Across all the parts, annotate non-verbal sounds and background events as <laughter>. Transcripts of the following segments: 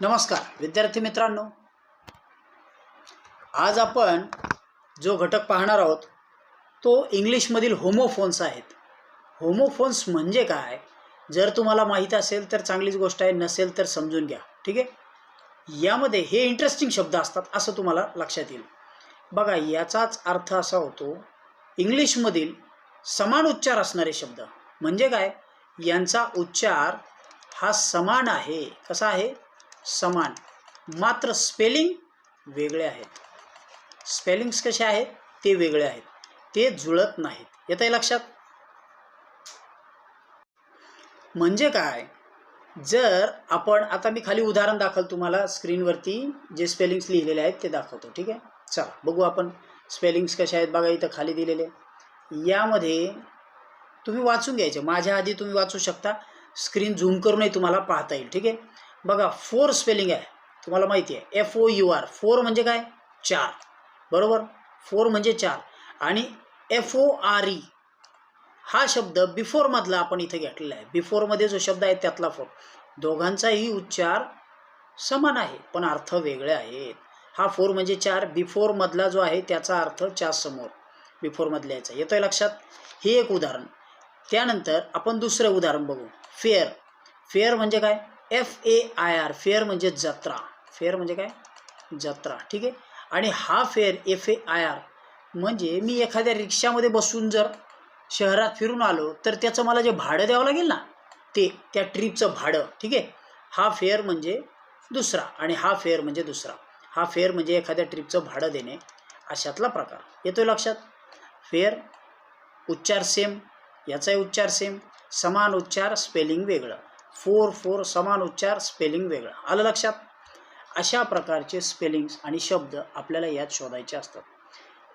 नमस्कार विद्यार्थी मित्रांनो. आज आपण जो घटक पाहणार आहोत तो इंग्लिशमधील होमोफोन्स आहेत. होमोफोन्स म्हणजे काय? जर तुम्हाला माहीत असेल तर चांगलीच गोष्ट आहे नसेल तर समजून घ्या. ठीक आहे? यामध्ये हे इंटरेस्टिंग शब्द असतात असं तुम्हाला लक्षात येईल. बघा याचाच अर्थ असा होतो इंग्लिशमधील समान उच्चार असणारे शब्द. म्हणजे काय? यांचा उच्चार हा समान आहे. कसा आहे? समान. मात्र स्पेलिंग वेगळे आहेत. स्पेलिंग्स कसे आहेत? ते वेगळे आहेत. ते जुळत नाहीत. येत आहे लक्षात? म्हणजे काय? जर आपण आता मी खाली उदाहरण दाखल तुम्हाला स्क्रीनवरती जे स्पेलिंग्स लिहिलेले आहेत ते दाखवतो. ठीक आहे? चला बघू आपण स्पेलिंग्स कसे आहेत बघा इथं खाली दिलेले. यामध्ये तुम्ही वाचून घ्यायचे. माझ्या आधी तुम्ही वाचू शकता. स्क्रीन झूम करूनही तुम्हाला पाहता येईल. ठीक आहे? बघा फोर स्पेलिंग आहे. तुम्हाला माहिती आहे. F O U R four म्हणजे काय? चार. बरोबर? फोर म्हणजे चार. आणि एफ ओ आर ई हा शब्द बिफोरमधला आपण इथे घेतलेला आहे. बिफोरमध्ये जो शब्द आहे त्यातला फोर दोघांचाही उच्चार समान आहे पण अर्थ वेगळे आहेत. हा फोर म्हणजे चार. बिफोरमधला जो आहे त्याचा अर्थ चार समोर. बिफोरमधल्या याचा. येतो आहे लक्षात? हे एक उदाहरण. त्यानंतर आपण दुसरं उदाहरण बघू. फेअर फेअर म्हणजे काय? F A I R fair म्हणजे जत्रा. फेअर म्हणजे काय? जत्रा. ठीक आहे? आणि हा fair F A I R म्हणजे मी एखाद्या रिक्षामध्ये बसून जर शहरात फिरून आलो तर त्याचं मला जे भाडं द्यावं लागेल ना ते त्या ट्रीपचं भाडं. ठीक आहे? हा फेअर म्हणजे दुसरा आणि हा फेअर म्हणजे दुसरा. हा फेअर म्हणजे एखाद्या ट्रीपचं भाडं देणे अशातला प्रकार. येतो लक्षात? फेअर उच्चार सेम याचाही उच्चार सेम समान उच्चार स्पेलिंग वेगळं. फोर फोर समान उच्चार स्पेलिंग वेगळं. आलं लक्षात? अशा प्रकारचे स्पेलिंग्स आणि शब्द आपल्याला यात शोधायचे असतात.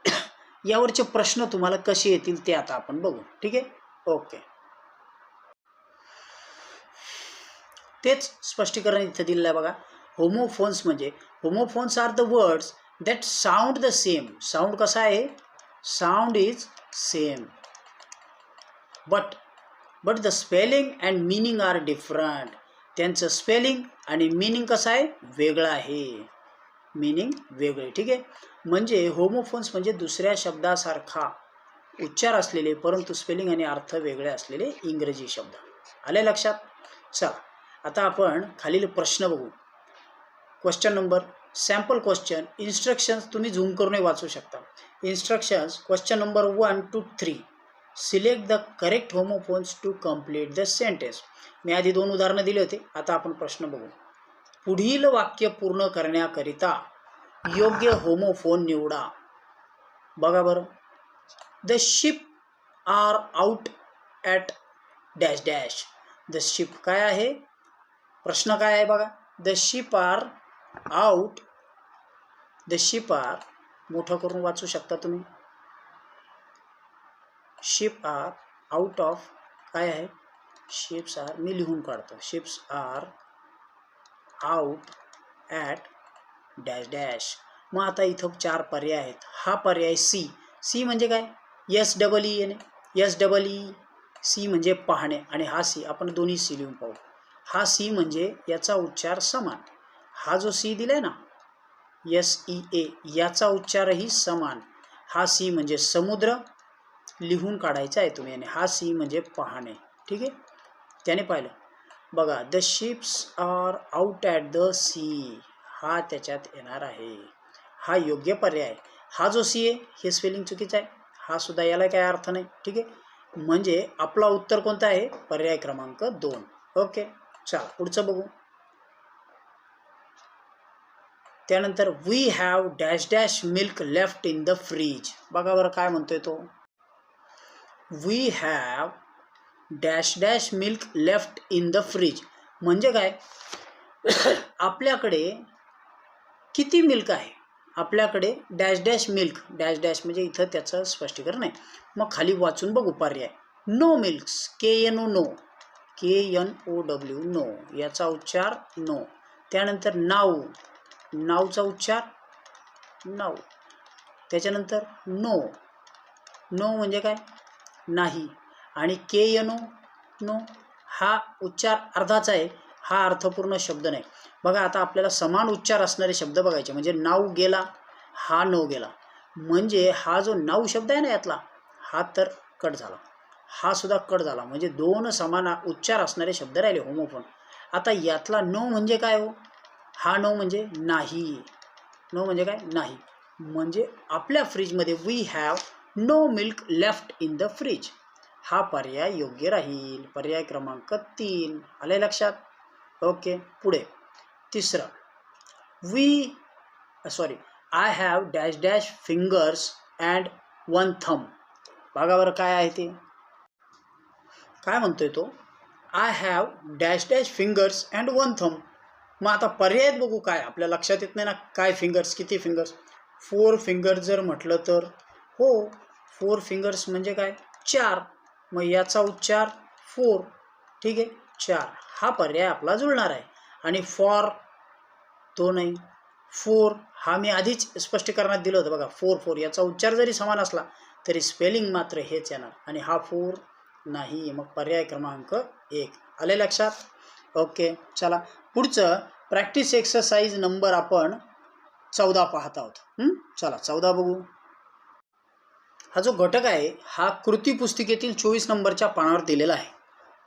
<coughs> यावरचे प्रश्न तुम्हाला कसे येतील ते आता आपण बघू. ठीक आहे? ओके. तेच स्पष्टीकरण इथं दिलेलं आहे बघा. होमोफोन्स म्हणजे homophones are the words that sound the same sound कसा आहे? Sound is same but but the spelling and meaning are different त्यांचं स्पेलिंग आणि मिनिंग कसं आहे? वेगळं आहे. मिनिंग वेगळे ठीक आहे? म्हणजे होमोफोन्स म्हणजे दुसऱ्या शब्दासारखा उच्चार असलेले परंतु स्पेलिंग आणि अर्थ वेगळे असलेले इंग्रजी शब्द. आले लक्षात? चला. आता आपण खालील प्रश्न बघू. Question number sample question instructions तुम्ही झूम करूनही वाचू शकता. Instructions question number one two three select the correct homophones to complete the sentence मी आधी दोन उदाहरणं दिले होते. आता आपण प्रश्न बघू. पुढील वाक्य पूर्ण करण्याकरिता योग्य होमोफोन निवडा. बघा बरं. The ship are out at dash dash the ship काय आहे? प्रश्न काय आहे बघा. The ship are out the ship are मोठं करून वाचू शकता तुम्ही. शिप आर आउट ऑफ काय आहे शिप्स आर मी लिहून काढतो. Ships are out at dash dash मग आता इथं चार पर्याय आहेत. हा पर्याय सी सी म्हणजे काय? यस डबल ई येणे यस डबल ई सी म्हणजे पाहणे आणि हा सी आपण दोन्ही सी लिहून पाहू. हा सी म्हणजे याचा उच्चार समान. हा जो सी दिला आहे ना यस ई ए याचा उच्चारही समान. हा सी म्हणजे समुद्र लिहून काढायचा आहे तुम्ही याने. हा सी म्हणजे पाहणे. ठीक आहे? त्याने पाहिलं. बघा the ships are out at the sea हा त्याच्यात येणार आहे. हा योग्य पर्याय हा जो सी आहे हे स्पेलिंग चुकीचं आहे. हा सुद्धा याला काय अर्थ नाही. ठीक आहे? म्हणजे आपला उत्तर कोणता आहे? पर्याय क्रमांक दोन. ओके? चला पुढचं बघू. त्यानंतर we have dash dash milk left in the fridge बघा बरं काय म्हणतोय तो. We have dash dash milk left in the fridge म्हणजे काय? <coughs> आपल्याकडे किती मिल्क आहे? आपल्याकडे dash dash milk dash dash म्हणजे इथं त्याचं स्पष्टीकरण आहे. मग खाली वाचून बघू पर्याय. No milks K N O no K N O W no याचा उच्चार नो त्यानंतर नाऊ. नावचा उच्चार नाऊ. त्याच्यानंतर नो नो म्हणजे काय? नाही. आणि के यनो नो हा उच्चार अर्धाचा आहे हा अर्थपूर्ण शब्द नाही. बघा आता आपल्याला समान उच्चार असणारे शब्द बघायचे म्हणजे नाव गेला हा नो गेला. म्हणजे हा जो नाऊ शब्द आहे ना यातला हा तर कट झाला. हा सुद्धा कट झाला. म्हणजे दोन समान उच्चार असणारे शब्द राहिले होमोफोन आता यातला नो म्हणजे काय हो? हा नो म्हणजे नाही. नो म्हणजे काय? नाही. म्हणजे आपल्या फ्रीजमध्ये we have no milk left in the fridge हा पर्याय योग्य राहील. पर्याय क्रमांक तीन. आले लक्षात? ओके पुढे. तिसरं. We sorry I have dash dash fingers and one thumb बघावर काय आहे ते? काय म्हणतोय तो? I have dash dash fingers and one thumb मग आता पर्याय बघू काय? आपल्या लक्षात येत नाही ना काय फिंगर्स किती फिंगर्स फोर फिंगर्स जर म्हटलं तर? हो फोर फिंगर्स म्हणजे काय? चार. मग याचा उच्चार फोर ठीक आहे? चार. हा पर्याय आपला जुळणार आहे. आणि फॉर तो नाही. फोर हा मी आधीच स्पष्टीकरणात दिलं होतं बघा. फोर फोर याचा उच्चार जरी समान असला तरी स्पेलिंग मात्र हेच येणार. आणि हा फोर नाही. मग पर्याय क्रमांक एक. आले लक्षात? ओके. चला. पुढचं प्रॅक्टिस एक्सरसाइज नंबर आपण चौदा पाहत आहोत. चला चौदा बघू. हा जो घटक आहे हा कृती पुस्तिकेतील चोवीस नंबरच्या पानावर दिलेला आहे.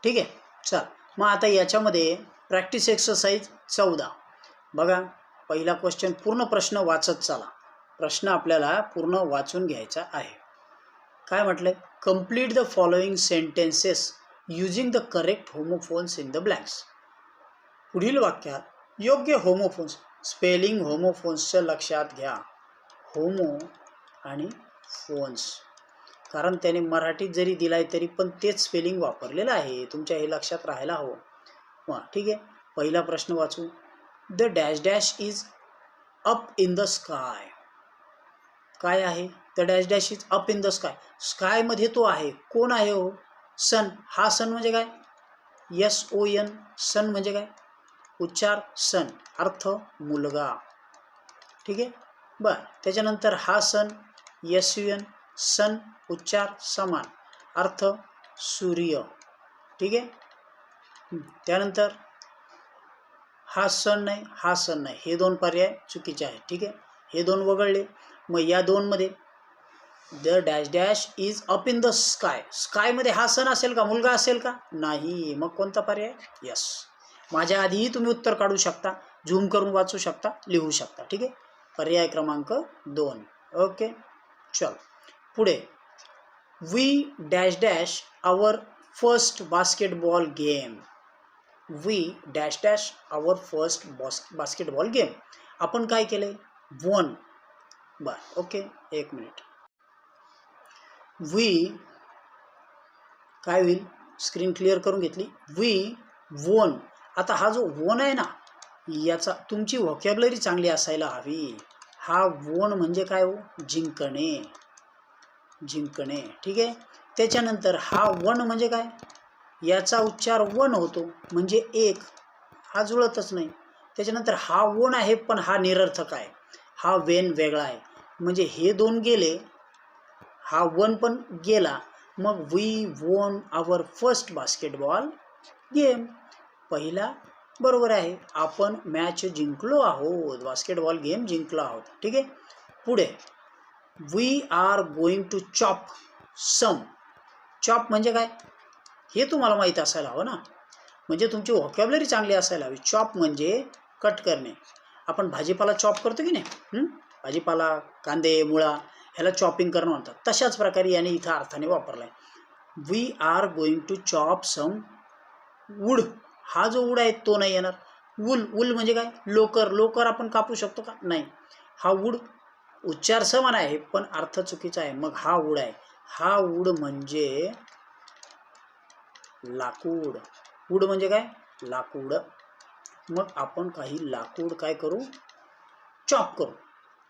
ठीक आहे? चल मग आता याच्यामध्ये प्रॅक्टिस एक्सरसाइज चौदा. बघा पहिला क्वेश्चन पूर्ण प्रश्न वाचत चाला. प्रश्न आपल्याला पूर्ण वाचून घ्यायचा आहे. काय म्हटलं complete the following sentences using the correct homophones in the blanks पुढील वाक्यात योग्य होमोफोन्स स्पेलिंग होमोफोन्सचं लक्षात घ्या. होमो आणि फोन्स. कारण त्याने मराठीत जरी दिलाय तरी पण तेच स्पेलिंग वापरलेलं आहे. तुमच्या हे लक्षात राहायला हवं. हां ठीक आहे. पहिला प्रश्न वाचू. The dash dash is up in the sky काय आहे? The dash dash is up in the sky स्कायमध्ये तो आहे. कोण आहे हो? सन. हा सन म्हणजे काय? यस ओ एन सन म्हणजे काय? उच्चार सन. अर्थ मुलगा. ठीक आहे? बर. त्याच्यानंतर हा सन. एस एन सन उच्चार समान. अर्थ सूर्य. ठीक आहे? त्यानंतर हा सण नाही हा सण नाही. हे दोन पर्याय चुकीचे आहेत. ठीक आहे? हे दोन वगळले. मग या दोनमध्ये the dash dash is up in the sky स्कायमध्ये हा सण असेल का? मुलगा असेल का? नाही. मग कोणता पर्याय? यस माझ्या आधीही तुम्ही उत्तर काढू शकता. झूम करून वाचू शकता. लिहू शकता. ठीक आहे? पर्याय क्रमांक दोन. ओके चल. पुढे. We dash dash our first basketball game we dash dash our first boss basketball game आपण काय केलं? वन बर ओके एक मिनिट वी काय होईल? स्क्रीन क्लिअर करून घेतली. वी वन आता हा जो वन आहे ना याचा तुमची व्हॉकॅबलरी चांगली असायला हवी. हा वोण म्हणजे काय हो? जिंकणे. जिंकणे. ठीक आहे? त्याच्यानंतर हा वन म्हणजे काय? याचा उच्चार वन होतो. म्हणजे एक. हा जुळतच नाही. त्याच्यानंतर हा वण आहे पण हा निरर्थक आहे. हा वेन वेगळा आहे. म्हणजे हे दोन गेले हा वन पण गेला. मग वी वोन आवर फर्स्ट बास्केटबॉल गेम पहिला बरोबर आहे. आपण मॅच जिंकलो आहोत. बास्केटबॉल गेम जिंकलो आहोत. ठीक आहे? पुढे. We are going to chop some chop म्हणजे काय? हे तुम्हाला माहीत असायला हवं ना? म्हणजे तुमची व्हॉकॅबलरी चांगली असायला हवी. चॉप म्हणजे कट करणे. आपण भाजीपाला चॉप करतो की नाही? भाजीपाला कांदे मुळा ह्याला चॉपिंग करणं म्हणतात. तशाच प्रकारे याने इथं अर्थाने वापरला आहे we are going to chop some wood हा जो वूड आहे तो नाही येणार. वूल वूल म्हणजे काय? लोकर. लोकर आपण कापू शकतो का? नाही. हा वूड उच्चार समान आहे पण अर्थ चुकीचा आहे. मग हा वूड आहे. हा वूड म्हणजे लाकूड. वूड म्हणजे काय? लाकूड. मग आपण काही लाकूड काय करू? चॉप करू.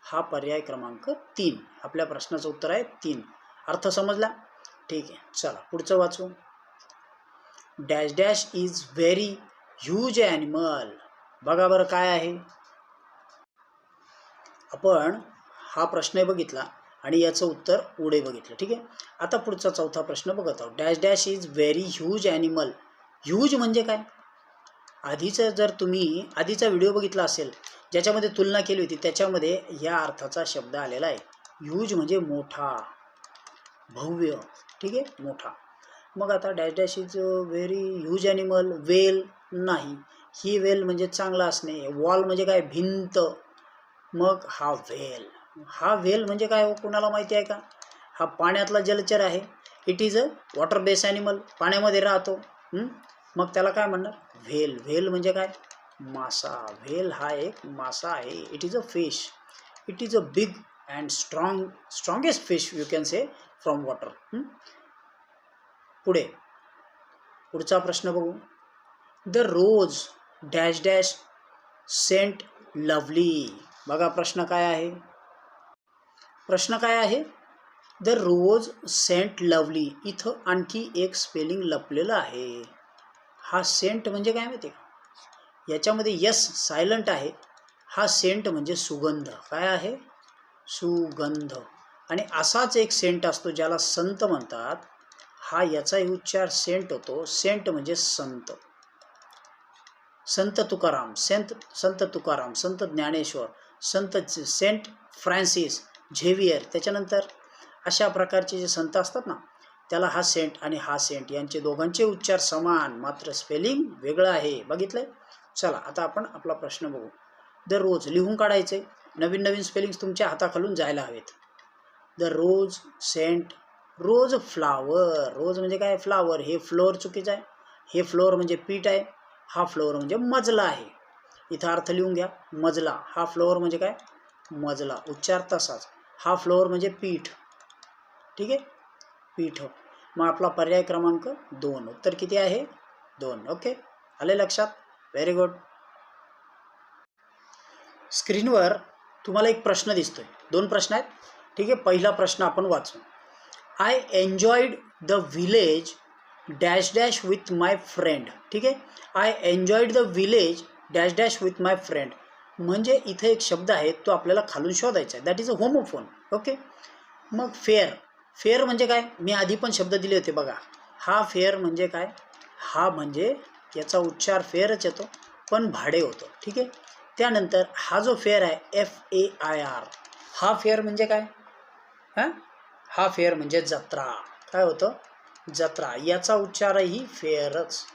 हा पर्याय क्रमांक तीन. आपल्या प्रश्नाचं उत्तर आहे तीन. अर्थ समजला? ठीक आहे. चला पुढचं वाचू. Dash dash is very huge animal. बघा बरं काय आहे. आपण हा प्रश्न बघितला आणि याचं उत्तर पुढे बघितलं. ठीक आहे? आता पुढचा चौथा प्रश्न बघत आहोत. Dash dash is very huge animal. Huge म्हणजे काय? आधीचं जर तुम्ही आधीचा व्हिडिओ बघितला असेल ज्याच्यामध्ये तुलना केली होती त्याच्यामध्ये या अर्थाचा शब्द आलेला आहे. ह्यूज म्हणजे मोठा. भव्य. ठीक आहे? मोठा. मग आता dash dash is very huge animal whale नाही. ही वेल म्हणजे चांगला असणे वॉल म्हणजे काय? भिंत. मग हा वेल. हा वेल म्हणजे काय हो? कोणाला माहिती आहे का? हा पाण्यातला जलचर आहे. It is a water base animal पाण्यामध्ये राहतो. मग त्याला काय म्हणणार? व्हेल व्हेल म्हणजे काय? मासा. व्हेल हा एक मासा आहे. It is a fish it is a big and strong strongest fish you can say from water पुढे. पुढचा प्रश्न बघू. The rose dash dash scent lovely बघा प्रश्न काय आहे. प्रश्न काय आहे? द रोज सेंट लवली इथं आणखी एक स्पेलिंग लपलेलं आहे. हा सेंट म्हणजे काय माहिती का? याच्यामध्ये यस सायलंट आहे. हा सेंट म्हणजे सुगंध. काय आहे? सुगंध. आणि असाच एक सेंट असतो ज्याला संत म्हणतात. हा याचाही उच्चार सेंट होतो. सेंट म्हणजे संत. संत तुकाराम संत संत तुकाराम संत ज्ञानेश्वर संत सेंट फ्रान्सिस झेवियर त्याच्यानंतर अशा प्रकारचे जे संत असतात ना त्याला हा सेंट आणि हा सेंट यांचे दोघांचे उच्चार समान. मात्र स्पेलिंग वेगळं आहे. बघितलंय? चला आता आपण आपला प्रश्न बघू. दररोज लिहून काढायचे. नवीन नवीन स्पेलिंग्स तुमच्या हाताखालून जायला हवेत. दररोज रोज सेंट रोज फ्लावर रोज म्हणजे काय फ्लावर? हे फ्लोअर चुकीचं आहे. हे फ्लोअर म्हणजे पीठ आहे. हा फ्लोअर म्हणजे मजला आहे. इथं अर्थ लिहून घ्या. मजला. हा फ्लोअर म्हणजे काय? मजला. उच्चार तसाच. हा फ्लोअर म्हणजे पीठ. ठीक आहे? पीठ. मग आपला पर्याय क्रमांक दोन. उत्तर किती आहे? दोन. ओके? आले लक्षात? व्हेरी गुड स्क्रीनवर तुम्हाला एक प्रश्न दिसतोय. दोन प्रश्न आहेत. ठीक आहे? पहिला प्रश्न आपण वाचू. I enjoyed the village dash dash with my friend ठीक आहे? I enjoyed the village dash dash with my friend म्हणजे इथे एक शब्द आहे तो आपल्याला खालून शोधायचा आहे. That is a homophone okay मग फेअर फेअर म्हणजे काय? मी आधी पण शब्द दिले होते बघा. हा फेअर म्हणजे काय? हा म्हणजे याचा उच्चार फेअरच येतो पण भाडे होतं. ठीक आहे? त्यानंतर हा जो फेअर आहे एफ ए आय आर हा फेअर म्हणजे काय? हां? हा फेअर म्हणजे जत्रा. काय होतं? जत्रा. याचा उच्चारही फेअरच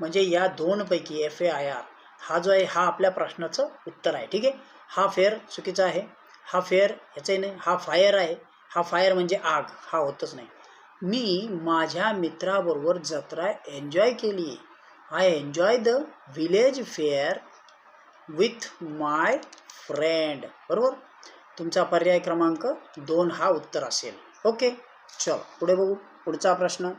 म्हणजे या दोनपैकी एफ ए आय आर हा जो आहे हा आपल्या प्रश्नाचं उत्तर आहे. ठीक आहे? हा फेअर चुकीचा आहे. हा फेअर ह्याचंही नाही. हा फायर आहे. हा फायर म्हणजे आग. हा होतच नाही. मी माझ्या मित्राबरोबर जत्रा एन्जॉय केली I enjoy the village fair with my friend बरोबर? तुमचा पर्याय क्रमांक दोन हा उत्तर असेल. ओके चल पुढे बघू. पुढचा प्रश्न.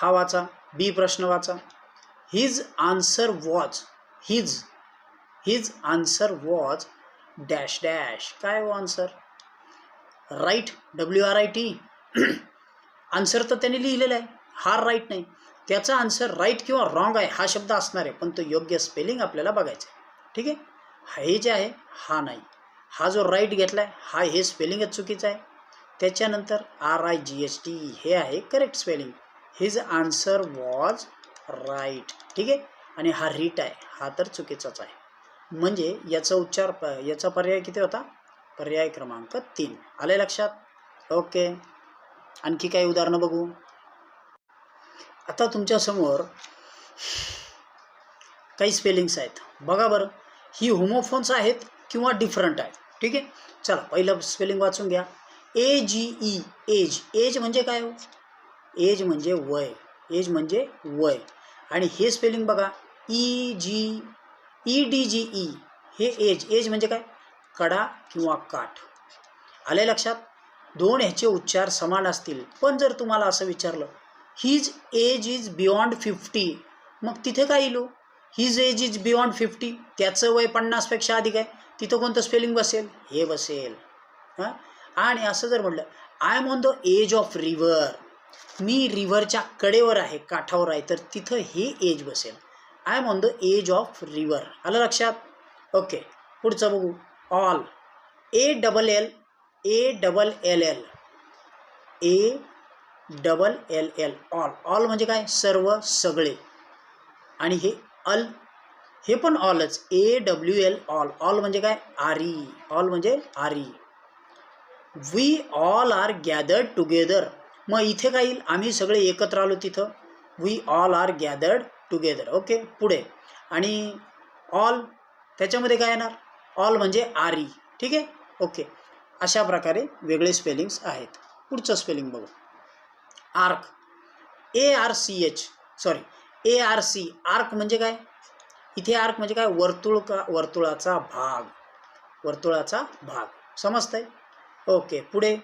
हा वाचा. बी प्रश्न वाचा. His answer was his his answer was dash dash काय हो answer right W R I T answer तर त्याने लिहिलेला आहे. हा राईट नाही. त्याचा आन्सर राईट किंवा रॉंग आहे हा शब्द असणार आहे. पण तो योग्य स्पेलिंग आपल्याला बघायचं आहे. ठीक आहे? हे जे आहे हा नाही. हा जो राईट घेतला आहे हा हे स्पेलिंगच चुकीचं आहे. त्याच्यानंतर R I G S T हे आहे correct spelling his answer was right ठीक आहे? आणि हा रीट आहे. हा तर चुकीचाच आहे. म्हणजे याचा उच्चार प याचा पर्याय किती होता? पर्याय क्रमांक तीन. आले लक्षात? ओके. आणखी काही उदाहरणं बघू? आता तुमच्यासमोर काही स्पेलिंग्स आहेत. बघा बरं. ही होमोफोन्स आहेत किंवा डिफरंट आहे. ठीक आहे? चला पहिलं स्पेलिंग वाचून घ्या. A G E age age म्हणजे काय हो? एज म्हणजे वय. एज म्हणजे वय. आणि हे स्पेलिंग बघा. E G E D G E हे एज एज म्हणजे काय? कडा किंवा काठ. आले लक्षात? दोन ह्याचे उच्चार समान असतील. पण जर तुम्हाला असं विचारलं his age is beyond fifty मग तिथे काय yellow his age is beyond fifty त्याचं वय पन्नासपेक्षा अधिक आहे. तिथं कोणतं स्पेलिंग बसेल? हे बसेल. हां? आणि असं जर म्हटलं I am on the edge of river मी रिव्हरच्या कडेवर आहे काठावर आहे तर तिथं हे एज बसेल. I am on the edge of river आलं लक्षात? ओके पुढचं बघू. All A double L A double L L A double L L all all म्हणजे काय? सर्व सगळे. आणि हे अल हे पण ऑलच A W L awl awl म्हणजे काय? आरी ऑल म्हणजे आरी we all are gathered together मग इथे काय येईल? आम्ही सगळे एकत्र आलो तिथं. We all are gathered together okay पुढे. आणि ऑल त्याच्यामध्ये काय येणार? ऑल म्हणजे आरी ठीक आहे? ओके अशा प्रकारे वेगळे स्पेलिंग्स आहेत. पुढचं स्पेलिंग बघू. Arc A R C H sorry A R C arc म्हणजे काय? इथे आर्क म्हणजे काय? वर्तुळ का वर्तुळाचा भाग. वर्तुळाचा भाग. समजतंय? ओके पुढे.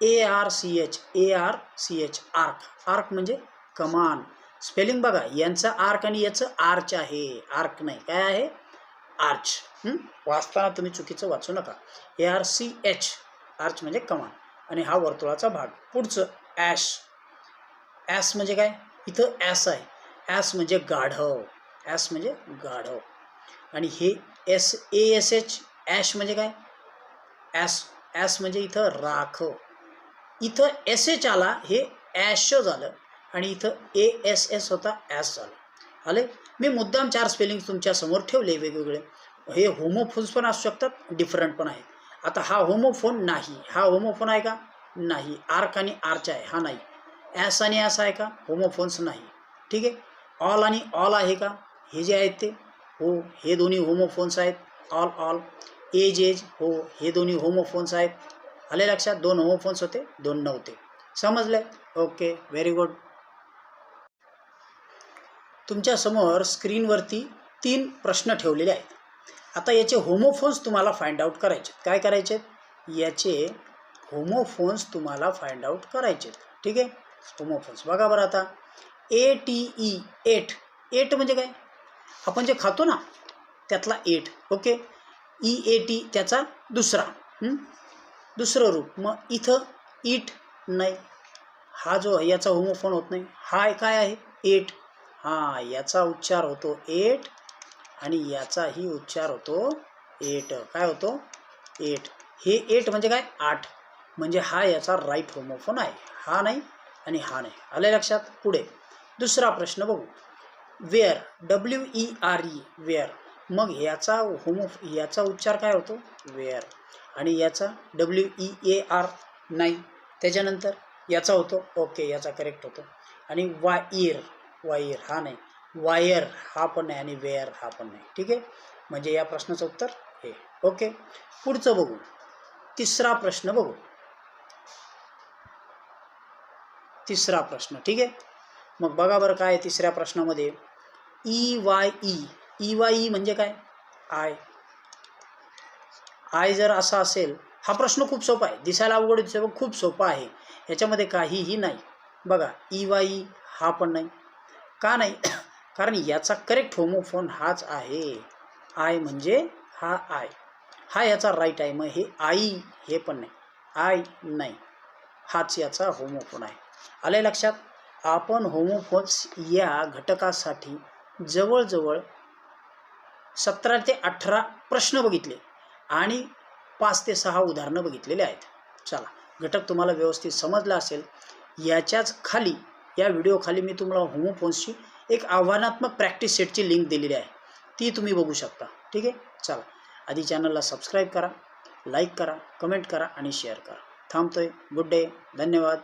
A R C H A R C H arc. Arc म्हणजे कमान. स्पेलिंग बघा यांचं आर्क आणि याचं आर्च आहे. आर्क नाही. काय आहे? आर्च. वाचताना तुम्ही चुकीचं वाचू नका. A R C H arch म्हणजे कमान. आणि हा वर्तुळाचा भाग. पुढचं ॲश. ॲस म्हणजे काय? इथं ॲस आहे. ॲस म्हणजे गाढव. ॲस म्हणजे गाढव. आणि हे S A S H ash म्हणजे काय? ॲस ॲस म्हणजे इथं राखव इथं एस एच आला हे ॲश झालं. आणि इथं ए एस एस होता ॲस झालं. आले? मी मुद्दाम चार स्पेलिंग तुमच्यासमोर ठेवले वेगवेगळे. हे होमोफोन्स पण असू शकतात डिफरंट पण आहेत. आता हा होमोफोन नाही. हा होमोफोन आहे का? नाही. आर्क आणि आर्च आहे. हा नाही. ॲस आणि ॲस आहे का? होमोफोन्स नाही. ठीक आहे? ऑल आणि ऑल आहे का? हे जे आहेत ते हो हे दोन्ही होमोफोन्स आहेत. ऑल ऑल एज एज हो हे दोन्ही होमोफोन्स आहेत. आले लक्षात? दोन होमोफोन्स होते दोन नव्हते. समजले ओके व्हेरी गुड तुमच्यासमोर स्क्रीनवरती तीन प्रश्न ठेवलेले आहेत. आता याचे होमोफोन्स तुम्हाला फाइंड आउट करायचे काय करायचे याचे होमोफोन्स तुम्हाला फाइंड आउट करायचे ठीक आहे? होमोफोन्स बघा बरं आता. A T E ate ate म्हणजे काय? आपण जे खातो ना त्यातला ate okay E A T त्याचा दुसरा दुसरं रूप. मग इथं इट नाही. हा जो याचा होमोफोन होत नाही. हा काय आहे? एट हां याचा उच्चार होतो एट आणि याचाही उच्चार होतो एट काय होतो? एट हे एट म्हणजे काय? आठ. म्हणजे हा याचा राईट होमोफोन आहे. हा नाही आणि हा नाही. आले लक्षात? पुढे. दुसरा प्रश्न बघू. Where W E R E where. मग याचा होमो याचा उच्चार काय होतो? वेअर. आणि याचा डब्ल्यू ई ए आर नाही त्याच्यानंतर याचा होतो ओके याचा करेक्ट होतो. आणि वाईर वायर हा नाही. वायर हा पण नाही आणि वेअर हा पण नाही. ठीक आहे? म्हणजे या प्रश्नाचं उत्तर हे. ओके? पुढचं बघू. तिसरा प्रश्न बघू. तिसरा प्रश्न. ठीक आहे? मग बघा बरं काय तिसऱ्या प्रश्नामध्ये. E Y E. E Y E म्हणजे काय? आय. आय जर असा असेल हा प्रश्न खूप सोपा आहे. दिसायला अवघड दिसतो खूप सोपा आहे. याच्यामध्ये काहीही नाही. बघा ई वाय ई हा पण नाही. का नाही? <clears throat> कारण याचा करेक्ट होमोफोन हाच आहे. आय म्हणजे हा आय. हा याचा राईट आहे. मग हे आई हे पण नाही. आय नाही. हाच याचा होमोफोन आहे. आले लक्षात? आपण होमोफोन्स या घटकासाठी जवळजवळ सतरा ते अठरा प्रश्न बघितले आणि पाच ते सहा उदाहरणं बघितलेले आहेत. चला घटक तुम्हाला व्यवस्थित समजला असेल याच्याच खाली या व्हिडिओखाली मी तुम्हाला होमोफोन्सची एक आव्हानात्मक प्रॅक्टिस सेटची लिंक दिलेली आहे. ती तुम्ही बघू शकता. ठीक आहे? चला आधी चॅनलला सबस्क्राईब करा लाईक करा कमेंट करा आणि शेअर करा. थांबतोय. गुड डे धन्यवाद.